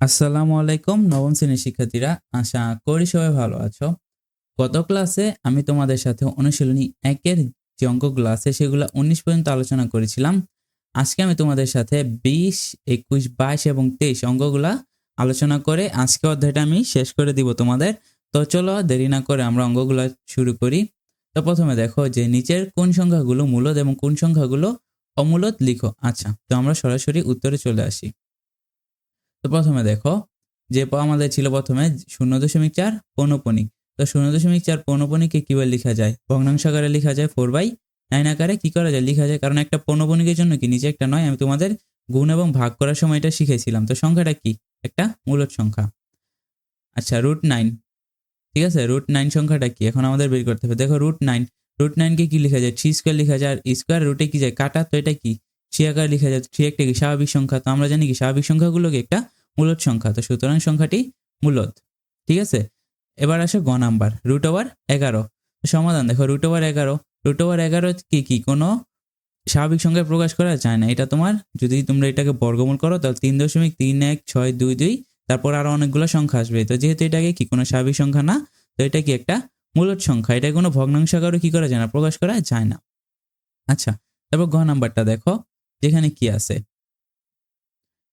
আসসালামু আলাইকুম, নবম শ্রেণির শিক্ষার্থীরা, আশা করি সবাই ভালো আছো। গত ক্লাসে আমি তোমাদের সাথে অনুশীলনী একের যে অঙ্কগুলো আছে সেগুলো উনিশ পর্যন্ত আলোচনা করেছিলাম। আজকে আমি তোমাদের সাথে বিশ, একুশ, বাইশ এবং তেইশ অঙ্কগুলা আলোচনা করে আজকে অধ্যায়টা আমি শেষ করে দিব তোমাদের। তো চলো দেরি না করে আমরা অঙ্কগুলো শুরু করি। তো প্রথমে দেখো যে নিচের কোন সংখ্যাগুলো মূলদ এবং কোন সংখ্যাগুলো অমূলত লিখো। আচ্ছা তো আমরা সরাসরি উত্তরে চলে আসি। তো প্রথমে দেখো যে প আমাদের ছিল প্রথমে শূন্য দশমিক চার পৌনপণিক তো শূন্য দশমিক চার পৌনপণিককে কীভাবে লেখা যায়? ভগ্নাংশ আকারে লেখা যায় ফোর বাই নাইন আকারে কি করা যায়? লেখা যায় কারণ একটা পৌনপণিকের জন্য কি নিচে একটা নয়। আমি তোমাদের গুণ এবং ভাগ করার সময় এটা শিখেছিলাম। তো সংখ্যাটা কি? একটা মূলদ সংখ্যা। আচ্ছা রুট নাইন ঠিক আছে? রুট নাইন সংখ্যাটা কি? এখন আমাদের বের করতে হবে। দেখো রুট নাইন রুট নাইনকে কি লেখা যায়? থ্রি স্কোয়ার লেখা যায়। আর স্কোয়ার রুটে কি যায়? কাটা। তো এটা কি? থ্রি আকারে লেখা যায় থ্রি একটা কি স্বাভাবিক সংখ্যা? তো আমরা জানি কি স্বাভাবিক সংখ্যাগুলোকে একটা মূলত সংখ্যা। তো সুতরাং সংখ্যাটি মূলত ঠিক আছে? এবার আসে গ নাম্বার রুট ওভার এগারো। সমাধান, দেখো রুট ওভার এগারো। রুট ওভার এগারো কি কি? কোনো স্বাভাবিক সংখ্যায় প্রকাশ করা যায় না। এটা তোমার, যদি তোমরা এটাকে বর্গমূল করো, তাহলে তিন দশমিক তিন এক ছয় দুই দুই, তারপর আরও অনেকগুলো সংখ্যা আসবে। তো যেহেতু এটাকে কি, কোনো স্বাভাবিক সংখ্যা না, তো এটা কি একটা মূলত সংখ্যা। এটা কোনো ভগ্নাংশ আকারে কি করা যায় না, প্রকাশ করা যায় না। আচ্ছা তারপর গ নাম্বারটা দেখো। যেখানে কি আছে?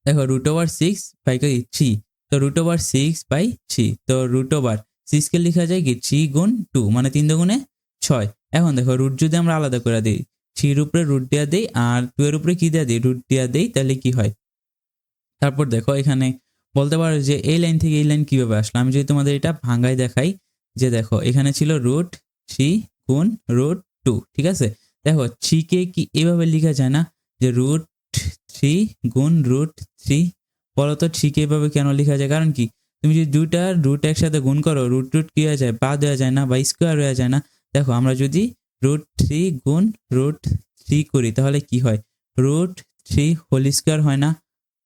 দেখো root over six by three তো root over six by three তো রুট ওভার সিক্সকে লেখা যায় কি? থ্রি গুণ টু মানে তিন দুগুণে ছয়। এখন দেখো রুট যদি আমরা আলাদা করে দিই থ্রির উপরে রুট দেওয়া দিই আর টু এর উপরে কি দেওয়া দিই? রুট দেওয়া দিই, তাহলে কি হয়? তারপর দেখো এখানে বলতে পারো যে এই লাইন থেকে এই লাইন কীভাবে আসলো? আমি যদি তোমাদের এটা ভাঙ্গাই দেখাই, যে দেখো এখানে ছিল রুট থ্রি গুণ রুট টু ঠিক আছে? দেখো থ্রিকে কি এভাবে লেখা যায় না? যে রুট থ্রি গুণ রুট থ্রি বলো তো ঠিক এভাবে কেন লেখা যায়? কারণ কি? তুমি যদি দুইটা রুট একসাথে গুণ করো রুট রুট কি হয়ে যায়? বা দেওয়া যায় না, বা স্কোয়ার হয়ে যায় না। দেখো, আমরা যদি রুট থ্রি গুণ রুট থ্রি করি, তাহলে কি হয়? রুট থ্রি হোল স্কোয়ার হয় না।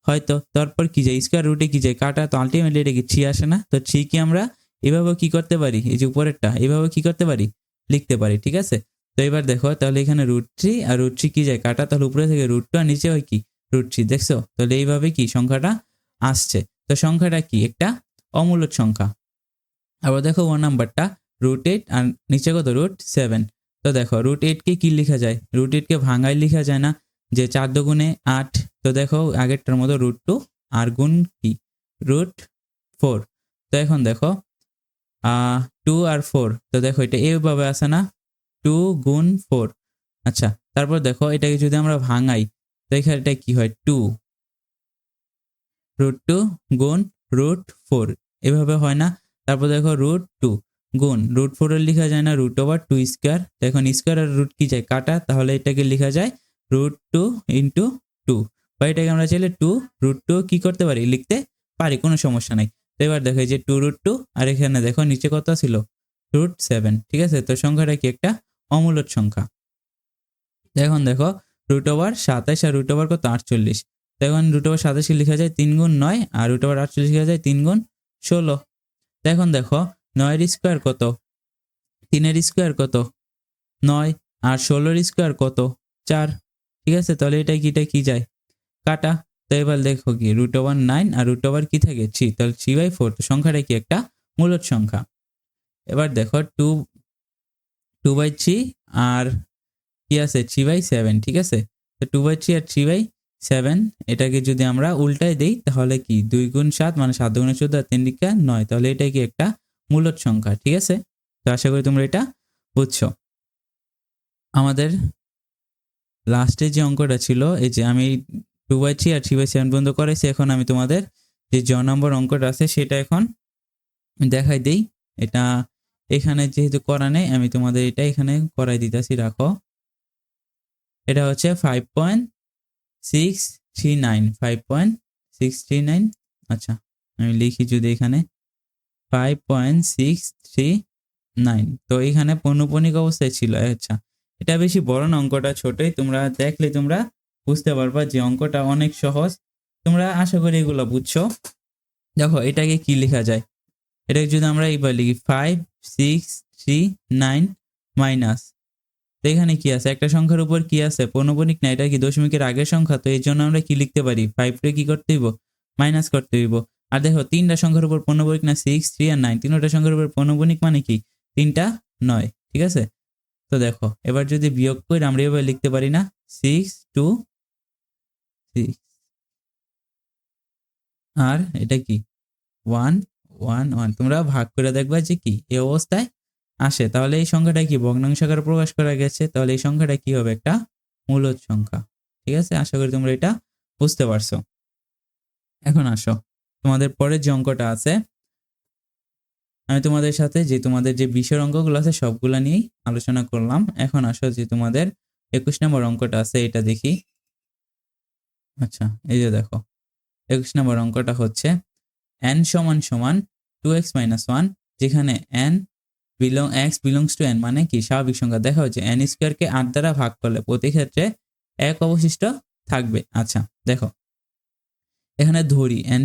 হয়তো, তারপর কি যায়? স্কোয়ার রুটে কি যায়? কাটা, তো আলটিমেটলি এটা কি থ্রি আসে না? তো থ্রি কি আমরা এভাবে কি করতে পারি? এই যে উপরেরটা এভাবে কি করতে পারি? লিখতে পারি, ঠিক আছে? তো এবার দেখো, তাহলে এখানে রুট থ্রি আর রুট থ্রি কি যায় কাটা? তাহলে উপরে থেকে রুট টু আর নিচে হয় কি? রুট থ্রি দেখছ? তাহলে এইভাবে কি সংখ্যাটা আসছে? তো সংখ্যাটা কি? একটা অমূলক সংখ্যা। আবার দেখো ওয়ান নাম্বারটা রুট এইট আর নিচে কত? রুট সেভেন তো দেখো রুট এইটকে কি লেখা যায়? রুট এইটকে ভাঙায় লেখা যায় না। যে চার দুগুণে আট, তো দেখো আগেরটার মতো রুট টু আর গুণ কি? রুট ফোর তো এখন দেখো টু আর ফোর তো দেখো এটা এইভাবে আসে না। টু গুণ ফোর আচ্ছা তারপর দেখো এটাকে যদি আমরা ভাঙাই এখানে এটা কি হয়? টু রুট টু গুণ রুট ফোর এভাবে হয় না। তারপর দেখো রুট টু গুণ। রুট ফোরের লেখা যায় না রুট ওভার টু স্কোয়ার এখন স্কোয়ার আর রুট কি যায়? কাটা। তাহলে এটাকে লেখা যায় রুট টু ইন্টু টু বা এটাকে আমরা চাইলে টু রুট টু কি করতে পারি? লিখতে পারি, কোনো সমস্যা নাই। তো এবার দেখো যে টু রুট টু আর এখানে দেখো নিচে কত ছিল? রুট সেভেন ঠিক আছে? তো সংখ্যাটা কি একটা অমূলক সংখ্যা। এখন দেখো রুট ওভার সাতাশ আর রুট ওভার কত? আটচল্লিশ। এখন রুট ওভার সাতাশে লেখা যায় তিন গুণ নয় আর রুট ওভার আটচল্লিশ লেখা যায় তিন গুণ ষোলো। এখন দেখো, নয়ের স্কোয়ার কত? তিনের স্কোয়ার কত? নয় আর ষোলোর স্কোয়ার কত? চার। ঠিক আছে? তাহলে এটা কি এটা কি যায়? কাটা। তো এবার দেখো কি রুট ওভার নাইন আর রুট ওভার কি থাকে? থ্রি তাহলে থ্রি বাই ফোর তো সংখ্যাটা কি একটা? মূলত সংখ্যা। এবার দেখো টু টু বাই থ্রি আর কি আছে? থ্রি বাই সেভেন ঠিক আছে? তো টু বাই থ্রি আর থ্রি বাই সেভেন এটাকে যদি আমরা উল্টায় দিই, তাহলে কি? দুই গুণ সাত মানে সাত গুণে চোদ্দ আর তিন দিকে নয়। তাহলে এটা কি একটা মূলদ সংখ্যা, ঠিক আছে? তো আশা করি তোমরা এটা বুঝছ। আমাদের লাস্টে যে অঙ্কটা ছিল, এই যে আমি টু বাই থ্রি আর থ্রি বাই সেভেন পর্যন্ত করেছি এখন আমি তোমাদের যে জ নম্বর অঙ্কটা আছে, সেটা এখন দেখাই দিই। এটা এখানে যেহেতু করা নেই, আমি তোমাদের এটা এখানে করাই দিতেছি, রাখো। এটা হচ্ছে five point six three nine five point six three nine আচ্ছা আমি লিখি যদি এখানে five point six three nine তো এখানে পৌনপনিক অবস্থায় ছিল আচ্ছা। এটা বেশি বড় না, অঙ্কটা ছোটই, তোমরা দেখলে তোমরা বুঝতে পারবা যে অঙ্কটা অনেক সহজ। তোমরা আশা করি এগুলো বুঝছ। দেখো, এটাকে কি লেখা যায়? এটাকে যদি আমরা এইবার লিখি five six three nine minus তো এখানে কি আছে? একটা সংখ্যার উপর কি আছে? পৌনপনিক না, এটা কি দশমিকের আগের সংখ্যা? তো এই জন্য আমরা কি লিখতে পারি? ফাইভকে কি করতে হইব? মাইনাস করতে হইব। আর দেখো, তিনটা সংখ্যার উপর পণ্যবণিক না সিক্স থ্রি আর নাইন তিনটা সংখ্যার উপর পণ্যবণিক মানে কি? তিনটা নয়, ঠিক আছে? তো দেখো, এবার যদি বিয়োগ করি আমরা এভাবে লিখতে পারি না সিক্স টু সিক্স আর এটা কি? One one one. তোমরা ভাগ করে দেখবা যে কি? এই অবস্থায় আসে। তাহলে এই সংখ্যাটা কি? ভগ্নাংশ আকারে প্রকাশ করা গেছে। তাহলে এই সংখ্যাটা কি হবে? একটা মূলদ সংখ্যা। ঠিক আছে? আশা করি তোমরা এটা বুঝতে পারছ। এখন আসো। তোমাদের পরের যে অঙ্কটা আছে, আমি তোমাদের সাথে যে তোমাদের যে বিষয়ের অঙ্কগুলো আছে, সবগুলো নিয়েই আলোচনা করলাম। এখন আসো যে তোমাদের একুশ নম্বর অঙ্কটা আছে, এটা দেখি। আচ্ছা এই যে দেখো। একুশ নম্বর অঙ্কটা হচ্ছে এন সমান সমান টু এক্স মাইনাস ওয়ান যেখানে N belong X belongs to N মানে কি? স্বাভাবিক সংখ্যা দেখা হচ্ছে এন স্কোয়ারকে আট দ্বারা ভাগ করলে প্রতি ক্ষেত্রে এক অবশিষ্ট থাকবে। আচ্ছা দেখো। এখানে ধরি এন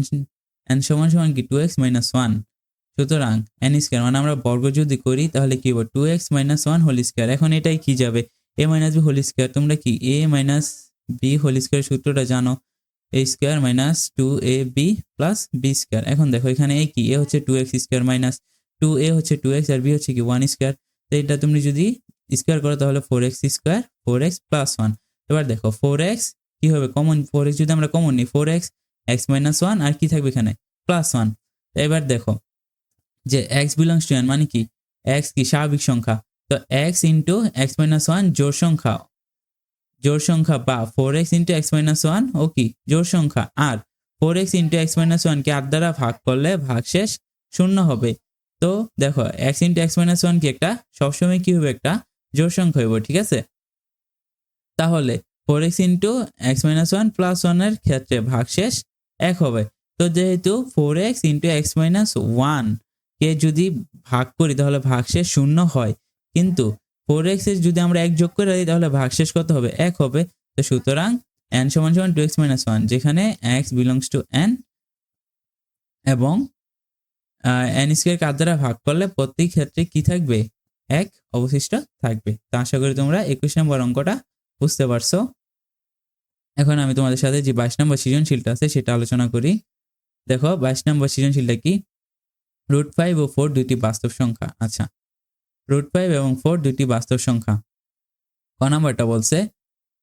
এন সমান সমান কি? টু এক্স মাইনাস ওয়ান সুতরাং এন স্কোয়ার মানে আমরা বর্গ যদি করি, তাহলে কি হবে? Two X minus one whole square এখন এটাই কি যাবে? A minus B whole square তোমরা কি? A minus B whole square সূত্রটা জানো। A square minus two A B plus B square এখন দেখো, এখানে এ কি? এ হচ্ছে two X square minus two A হচ্ছে টু এক্স আর বি হচ্ছে কি? ওয়ান স্কোয়ার তো এটা তুমি যদি স্কোয়ার করো, তাহলে four X square four X plus one এবার দেখো ফোর এক্স কি হবে? কমন ফোর এক্স যদি আমরা কমন নিই four X X minus one আর কি থাকবে এখানে? প্লাস ওয়ান এবার দেখো, যে এক্স বিলংস টু এন মানে কি? এক্স কি? স্বাভাবিক সংখ্যা। তো X into X minus one জোর সংখ্যা। জোর সংখ্যা বা four X into X minus one ও কি? জোর সংখ্যা। আর four X into X minus ওয়ানকে আট দ্বারা ভাগ করলে ভাগশেষ শূন্য হবে। তো দেখো X into X minus one কি একটা? সবসময় কি হবে একটা? জোর সংখ্যা হইব, ঠিক আছে? তাহলে four X into X minus one plus ওয়ানের ক্ষেত্রে ভাগশেষ এক হবে। তো যেহেতু four X into X minus one কে যদি ভাগ করি, তাহলে ভাগশেষ শূন্য হয়। কিন্তু ফোর এক্স যদি আমরা এক যোগ করে দিই, তাহলে ভাগশেষ কত হবে? এক হবে। তো সুতরাং এন সমান সমান টু এক্স মাইনাস ওয়ান যেখানে এক্স বিলংস টু এন এবং এন স্কোয়ার কার দ্বারা ভাগ করলে প্রত্যেক ক্ষেত্রে কি থাকবে? এক অবশিষ্ট থাকবে। তো আশা করি তোমরা একুশ নম্বর অঙ্কটা বুঝতে পারছ। এখন আমি তোমাদের সাথে যে বাইশ নম্বর সৃজনশীলটা আছে, সেটা আলোচনা করি। দেখো, বাইশ নম্বর সৃজনশীলটা কি? রুট ফাইভ ও ফোর দুইটি বাস্তব সংখ্যা। আচ্ছা রুট ফাইভ এবং ফোর দুটি বাস্তব সংখ্যা। ক নাম্বারটা বলছে,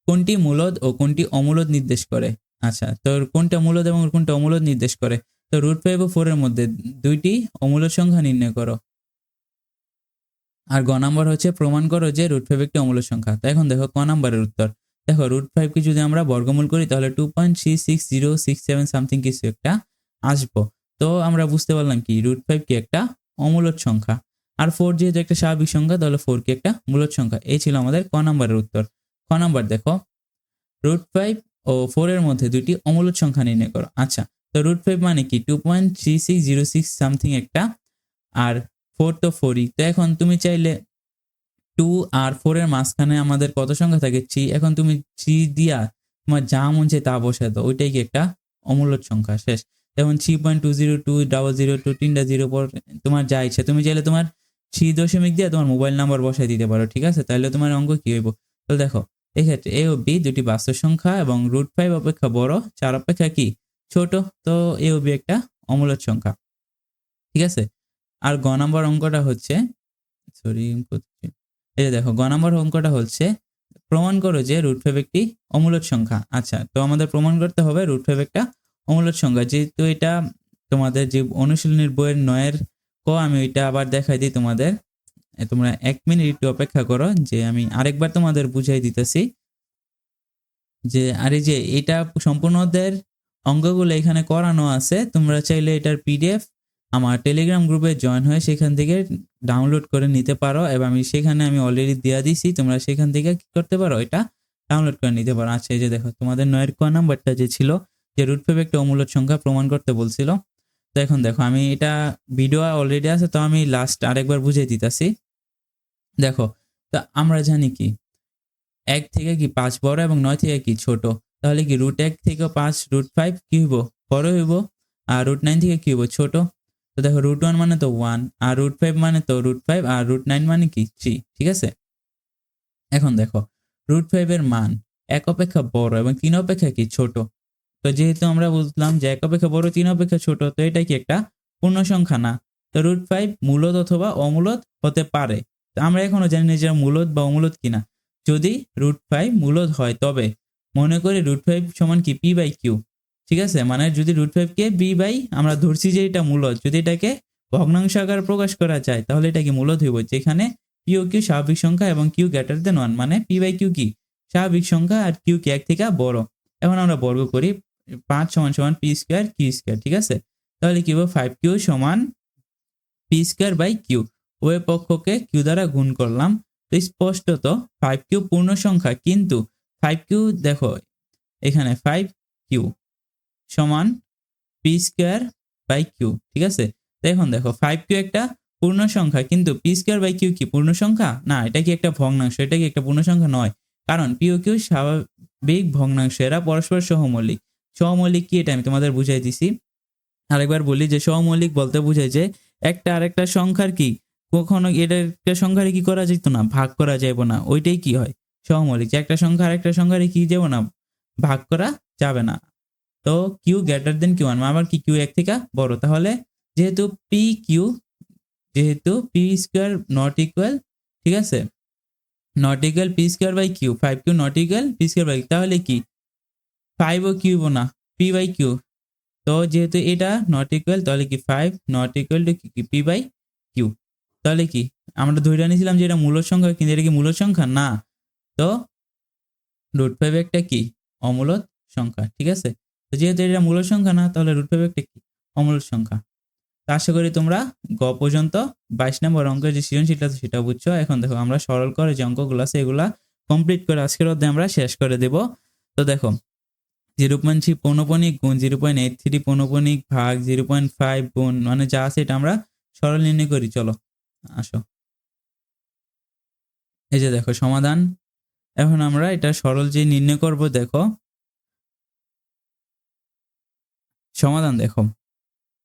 কোনটি মূলদ ও কোনটি অমূলদ নির্দেশ করে? আচ্ছা তো কোনটা মূলদ এবং কোনটা অমূলদ নির্দেশ করে? তো রুট ফাইভ ও ফোরের মধ্যে দুইটি অমূলদ সংখ্যা নির্ণয় করো। আর গ নাম্বার হচ্ছে, প্রমাণ করো যে রুট ফাইভ একটি অমূলদ সংখ্যা। তো এখন দেখো ক নাম্বারের উত্তর। দেখো, রুট ফাইভকে যদি আমরা বর্গমূল করি, তাহলে two point three six zero six seven something কিছু একটা আসব। তো আমরা বুঝতে পারলাম কি, রুট ফাইভ কি একটা অমূলদ সংখ্যা। আর ফোর যেহেতু একটা স্বাভাবিক সংখ্যা, তাহলে ফোর কি একটা মূলদ সংখ্যা। এই ছিল আমাদের ক নাম্বারের উত্তর। খ নাম্বার দেখো। রুট ফাইভ ও ফোর এর মধ্যে দুইটি অমূলদ সংখ্যা নির্ণয় করো। আচ্ছা তো রুট ফাইভ মানে কি? Two point three six zero six something একটা। আর ফোর তো ফোরই তো এখন তুমি চাইলে টু আর ফোর এর মাঝখানে আমাদের কত সংখ্যা থাকে? থ্রি এখন তুমি থ্রি দিয়া তোমার যা মন চাই তা বসে দাও। ওইটাই কি একটা অমূলদ সংখ্যা? শেষ। যেমন three point two zero two double zero two তিনটা জিরো পর তোমার যা ইচ্ছা। তুমি চাইলে তোমার থ্রি দশমিক দিয়ে তোমার মোবাইল নাম্বার বসাই দিতে পারো, ঠিক আছে? তাহলে তোমার অঙ্ক কি হইব? তো দেখো, এক্ষেত্রে এ ও বি দুটি বাস্তব সংখ্যা এবং রুট ফাইভ অপেক্ষা বড়, চার অপেক্ষা কি? ছোট। তো এ ও বি একটা অমূলদ সংখ্যা, ঠিক আছে? আর গ নম্বর অঙ্কটা হচ্ছে সরি এই দেখো, গ নম্বর অঙ্কটা হচ্ছে, প্রমাণ করো যে রুট ফাইভ একটি অমূলদ সংখ্যা। আচ্ছা তো আমাদের প্রমাণ করতে হবে রুট ফাইভ একটা অমূলদ সংখ্যা। যেহেতু এটা তোমাদের যে অনুশীলনীর বইয়ের নয়ের ক, আমি ওইটা আবার দেখাই দিই তোমাদের। তোমরা এক মিনিট একটু অপেক্ষা করো, যে আমি আরেকবার তোমাদের বুঝাই দিতেছি। যে, আরে যে, এটা সম্পূর্ণদের অঙ্গগুলো এখানে করানো আছে, তোমরা চাইলে এটার পিডিএফ আমার টেলিগ্রাম গ্রুপে জয়েন হয়ে সেখান থেকে ডাউনলোড করে নিতে পারো, এবং আমি সেখানে আমি অলরেডি দেওয়া দিছি, তোমরা সেখান থেকে কি করতে পারো, এটা ডাউনলোড করে নিতে পারো। আচ্ছা এই যে দেখো, তোমাদের নয়ের ক নাম্বারটা যে ছিল, যে রুট ফাইভ একটা অমূলদ সংখ্যা প্রমাণ করতে বলছিল তো এখন দেখো আমি এটা ভিডিও অলরেডি আছে, তো আমি লাস্ট আরেকবার বুঝিয়ে দিতেছি। দেখো, তো আমরা জানি কি, এক থেকে কি পাঁচ বড় এবং নয় থেকে কি ছোট? তাহলে কি রুট এক থেকে পাঁচ রুট ফাইভ কি হইব? বড় হইব। আর রুট নাইন থেকে কি হইব? ছোট। তো দেখো রুট ওয়ান মানে তো ওয়ান আর রুট ফাইভ মানে তো রুট ফাইভ আর রুট নাইন মানে কি থ্রি ঠিক আছে? এখন দেখো রুট ফাইভের মান এক অপেক্ষা বড় এবং তিন অপেক্ষা কি ছোট? তো যেহেতু আমরা বুঝলাম যে এক অপেক্ষা বড়, তিন অপেক্ষা ছোট, তো এটা কি একটা পূর্ণ সংখ্যা না? তো রুট ফাইভ মূলত অথবা অমূলত হতে পারে। তো আমরা এখনও জানি না যে মূলত বা অমূলত কিনা। যদি রুট ফাইভ মূলত হয়, তবে মনে করি রুট ফাইভ সমান কি? পি বাই কিউ ঠিক আছে? মানে যদি রুট ফাইভকে বি বাই আমরা ধরছি যে এটা মূলত যদি এটাকে ভগ্নাংশ আকার প্রকাশ করা যায়, তাহলে এটা কি মূলত হইব? যেখানে পি ও কিউ স্বাভাবিক সংখ্যা এবং কিউ গ্রেটার দেন ওয়ান মানে পি বাই কিউ কি? স্বাভাবিক সংখ্যা আর কিউ কি এক থেকে বড়? এখন আমরা বর্গ করি। পাঁচ সমান সমান পি স্কোয়ার কিউ স্কোয়ার, ঠিক আছে? তাহলে কি হবে? ফাইভ কিউ সমান পি স্কোয়ার বাই কিউ। ওই পক্ষকে কিউ দ্বারা গুণ করলাম। তো স্পষ্টত ফাইভ কিউ পূর্ণ সংখ্যা, কিন্তু ফাইভ কিউ দেখো, এখানে ফাইভ কিউ সমান পি স্কোয়ার বাই কিউ, ঠিক আছে? এখন দেখো ফাইভ কিউ একটা পূর্ণ সংখ্যা, কিন্তু পি স্কোয়ার বাই কিউ কি পূর্ণ সংখ্যা? না, এটা কি একটা ভগ্নাংশ, এটা কি একটা পূর্ণ সংখ্যা? নয়। কারণ পি ও কিউ স্বাভাবিক ভগ্নাংশ, এরা পরস্পর সহমৌলিক। সহমৌলিক কি এটা আমি তোমাদের বুঝাই দিছি। আরেকবার বলি যে সহমৌলিক বলতে বুঝায় যে একটা আরেকটা সংখ্যার কি? কখনো এটা একটা সংখ্যারে কি করা যেত না? ভাগ করা যাইব না। ওইটাই কি হয়? সহমৌলিক যে একটা সংখ্যা আরেকটা সংখ্যারে কি যাব না? ভাগ করা যাবে না। তো Q greater than Q one আবার কি কিউ এক থেকে বড়? তাহলে যেহেতু পি কিউ যেহেতু পি স্কোয়ার নট ইকুয়াল ঠিক আছে? Not equal P square by Q five Q not equal P square by তাহলে কি? ফাইভ ও কিউব না পি বাই কিউ তো যেহেতু এটা নট ইকুয়াল তাহলে কি ফাইভ নট ইকুয়াল টু কি পি বাই কিউ তাহলে কি? আমরা ধরে নিয়েছিলাম যে এটা মূল সংখ্যা, কিন্তু এটা কি মূল সংখ্যা? না। তো রুট ফাইভ একটা কি? অমূলদ সংখ্যা, ঠিক আছে? তো যেহেতু এটা মূল সংখ্যা না, তাহলে রুট ফাইভ একটা কি? অমূলদ সংখ্যা। তো আশা করি তোমরা গ পর্যন্ত বাইশ নম্বর অঙ্কের যে সৃজনশীলটা সেটা বুঝছ। এখন দেখো, আমরা সরল করে যে অঙ্কগুলো আছে, এগুলা কমপ্লিট করে আজকের অধ্যায় আমরা শেষ করে দেব। তো দেখো জিরো পয়েন্ট থ্রি পৌনপনিক গুণ জিরো পয়েন্ট এইট থ্রি পৌনপনিক ভাগ জিরো পয়েন্ট ফাইভ গুণ মানে যা আছে এটা আমরা সরল নির্ণয় করি, চলো, আসো। এই যে দেখো, সমাধান। এখন আমরা এটা সরল যে নির্ণয় করব, দেখো। সমাধান দেখো।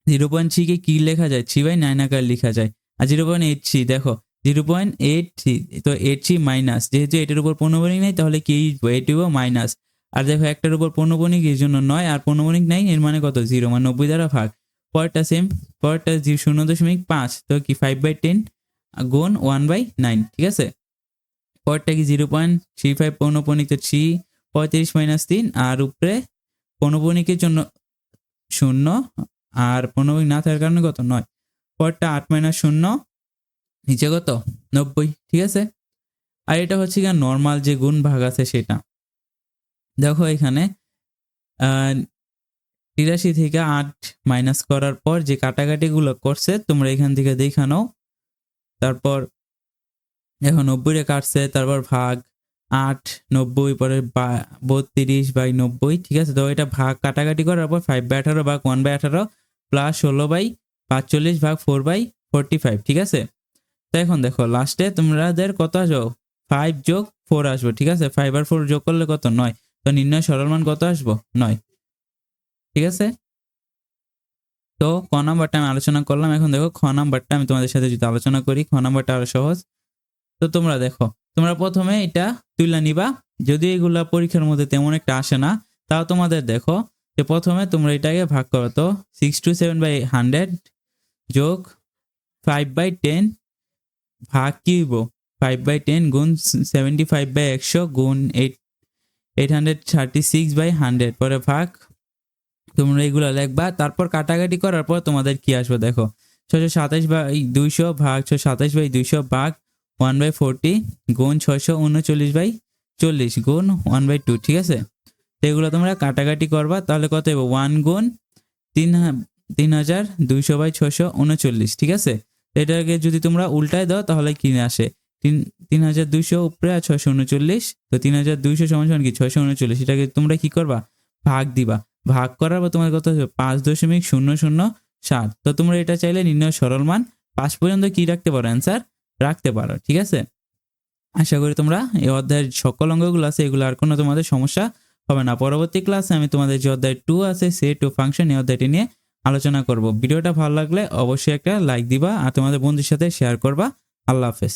জিরো পয়েন্ট থ্রিকে কি লেখা যায়? থ্রি বাই নাইন আকার লেখা যায়। আর জিরো পয়েন্ট এইট থ্রি, দেখো, জিরো পয়েন্ট এইট থ্রি, তো এইট থ্রি মাইনাস, যেহেতু এটার উপর পণ্যবণিক নেই, তাহলে কি এইটিও মাইনাস। আর দেখো একটার উপর পণ্যবণিক এর জন্য নয়, আর পণ্যবণিক নাই, এর মানে কত? জিরো মানে নব্বই দ্বারা ভাগ। পরেরটা সেম পরেরটা জিরো শূন্য দশমিক পাঁচ, তো কি ফাইভ বাই টেন গুণ ওয়ান বাই নাইন ঠিক আছে? পরেরটা কি জিরো পয়েন্ট থ্রি ফাইভ পৌনপণিক তো থ্রি পঁয়ত্রিশ মাইনাস তিন, আর উপরে পৌনপণিকের জন্য শূন্য, আর পৌনপণিক না থাকার কারণে কত? নয়। পরেরটা আট মাইনাস শূন্য, নিচে কত? নব্বই, ঠিক আছে? আর এটা হচ্ছে গিয়ে নর্মাল যে গুণ ভাগ আছে সেটা। দেখো এখানে তিরাশি থেকে আট মাইনাস করার পর যে কাটাকাটিগুলো করছে, তোমরা এখান থেকে দেখা নাও। তারপর এখন নব্বইটা কাটছে, তারপর ভাগ আট, নব্বই, পরে বত্রিশ বাই নব্বই, ঠিক আছে? তো এটা ভাগ কাটাকাটি করার পর ফাইভ বাই আঠারো ভাগ ওয়ান বাই আঠারো প্লাস ষোলো বাই পাঁচচল্লিশ ভাগ ফোর বাই ফোরটি ফাইভ ঠিক আছে? তো এখন দেখো লাস্টে তোমাদের কত আসব? ফাইভ যোগ ফোর আসব, ঠিক আছে? ফাইভ আর ফোর যোগ করলে কত? নয়। তো নির্ণয় সরল মান কত আসব? নয়। ঠিক আছে? তো ক নাম্বারটা আমি আলোচনা করলাম। এখন দেখো খ নাম্বারটা আমি তোমাদের সাথে যদি আলোচনা করি, খ নাম্বারটা আরও সহজ। তো তোমরা দেখো, তোমরা প্রথমে এটা তুলে নিবা। যদি এগুলা পরীক্ষার মধ্যে তেমন একটা আসে না, তাও তোমাদের দেখো যে প্রথমে তোমরা এটাকে ভাগ করো। তো six two seven by hundred যোগ ফাইভ বাই টেন ভাগ কি হইব? ফাইভ বাই টেন গুণ সেভেন্টি ফাইভ বাই একশো গুণ eight eight hundred thirty six by hundred পরে ভাগ। তোমরা এগুলো লিখবা। তারপর কাটাকাটি করার পর তোমাদের কি আসবে দেখো। ছশো সাতাশ বাই দুইশো ভাগ ছশো সাতাশ বাই দুইশো ভাগ ওয়ান বাই ফোরটি গুণ ছশো উনচল্লিশ বাই চল্লিশ গুণ ওয়ান বাই টু ঠিক আছে? তো এগুলো তোমরা কাটাকাটি করবা। তাহলে কত হবে ওয়ান গুণ তিন তিন হাজার দুইশো বাই ছশো উনচল্লিশ, ঠিক আছে? এটাকে যদি তোমরা উল্টায় দাও, তাহলে কিনে আসে? তিন তিন হাজার দুইশো উপরে আর ছয়শো উনচল্লিশ। তো তিন হাজার দুইশো সমান সমান কি? ছয়শো উনচল্লিশ। এটাকে তোমরা কি করবা? ভাগ দিবা। ভাগ করার পর তোমার কত পাঁচ দশমিক শূন্য শূন্য সাত। তো তোমরা এটা চাইলে নির্ণয় সরল মান পাঁচ পর্যন্ত কি রাখতে পারো? অ্যান্সার রাখতে পারো, ঠিক আছে? আশা করি তোমরা এই অধ্যায়ের সকল অঙ্গগুলো আছে, এগুলো আর কোনো তোমাদের সমস্যা হবে না। পরবর্তী ক্লাসে আমি তোমাদের যে অধ্যায় টু আছে সে টু ফাংশন এই অধ্যায়টি নিয়ে আলোচনা করব। ভিডিওটা ভালো লাগলে অবশ্যই একটা লাইক দিবা আর তোমাদের বন্ধুর সাথে শেয়ার করবা। আল্লাহ হাফেজ।